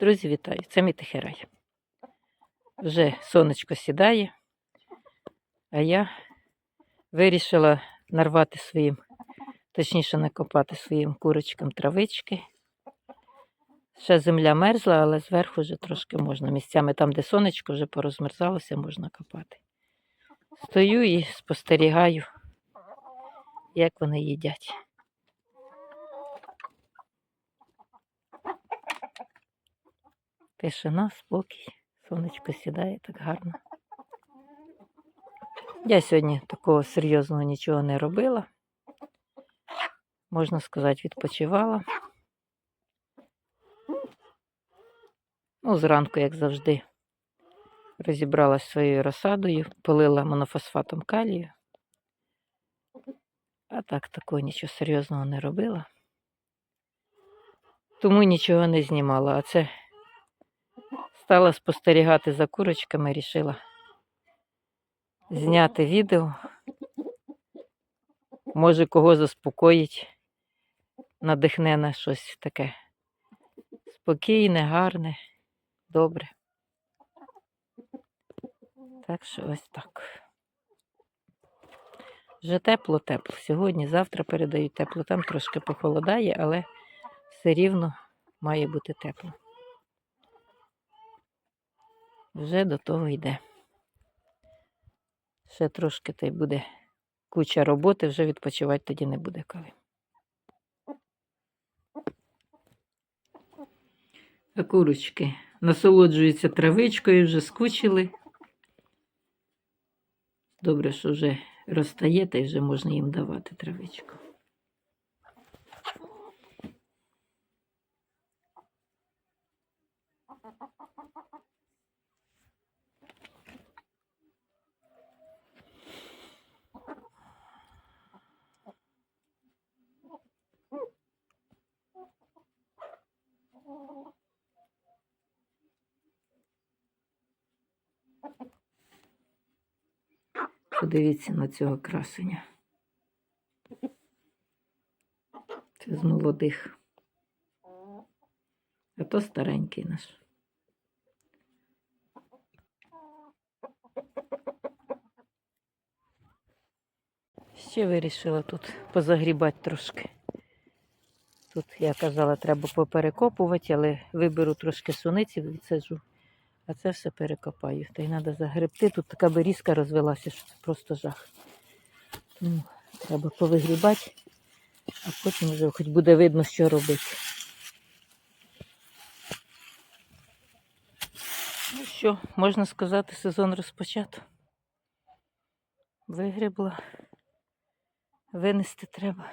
Друзі, вітаю! Це мій Тихерай. Вже сонечко сідає, а я вирішила нарвати своїм, точніше накопати своїм курочкам травички. Ще земля мерзла, але зверху вже трошки можна. Місцями там, де сонечко вже порозмерзалося, можна копати. Стою і спостерігаю, як вони їдять. Тишина, спокій, сонечко сідає так гарно. Я сьогодні такого серйозного нічого не робила. Можна сказати, відпочивала. Ну, зранку, як завжди, розібралась своєю розсадою, полила монофосфатом калію. А так такого нічого серйозного не робила. Тому нічого не знімала. А це стала спостерігати за курочками, рішила зняти відео. Може, кого заспокоїть, надихне на щось таке спокійне, гарне, добре. Так що ось так. Вже тепло-тепло. Сьогодні, завтра передають тепло. Там трошки похолодає, але все рівно має бути тепло. Вже до того йде. Ще трошки та й буде куча роботи, вже відпочивати тоді не буде коли. А курочки насолоджуються травичкою, вже скучили. Добре, що вже розтає, та й вже можна їм давати травичку. Подивіться на цього красення. Це з молодих. А то старенький наш. Ще вирішила тут позагрібати трошки. Тут, я казала, треба поперекопувати, але виберу трошки суниці, відсаджу, а це все перекопаю. Та й треба загребти. Тут така берізка розвелася, що це просто жах. Тому треба повигрібати, а потім вже хоч буде видно, що робити. Ну що, можна сказати, сезон розпочато. Вигрібла, винести треба.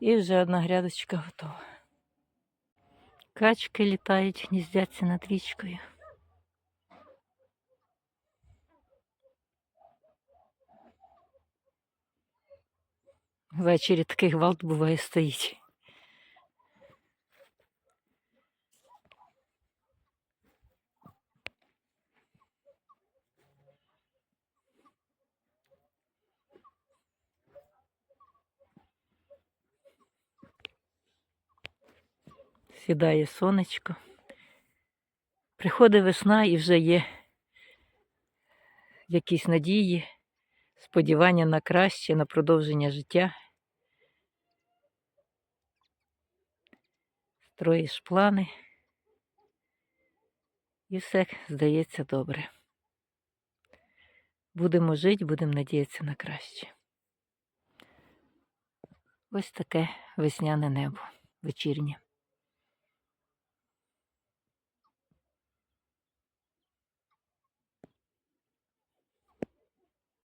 І вже одна грядочка готова. Качки літають, гніздяться над річкою. Ввечері такий гвалт буває стоїть. Сідає сонечко. Приходить весна і вже є якісь надії, сподівання на краще, на продовження життя. Строїш плани. І все здається добре. Будемо жити, будемо надіятися на краще. Ось таке весняне небо вечірнє.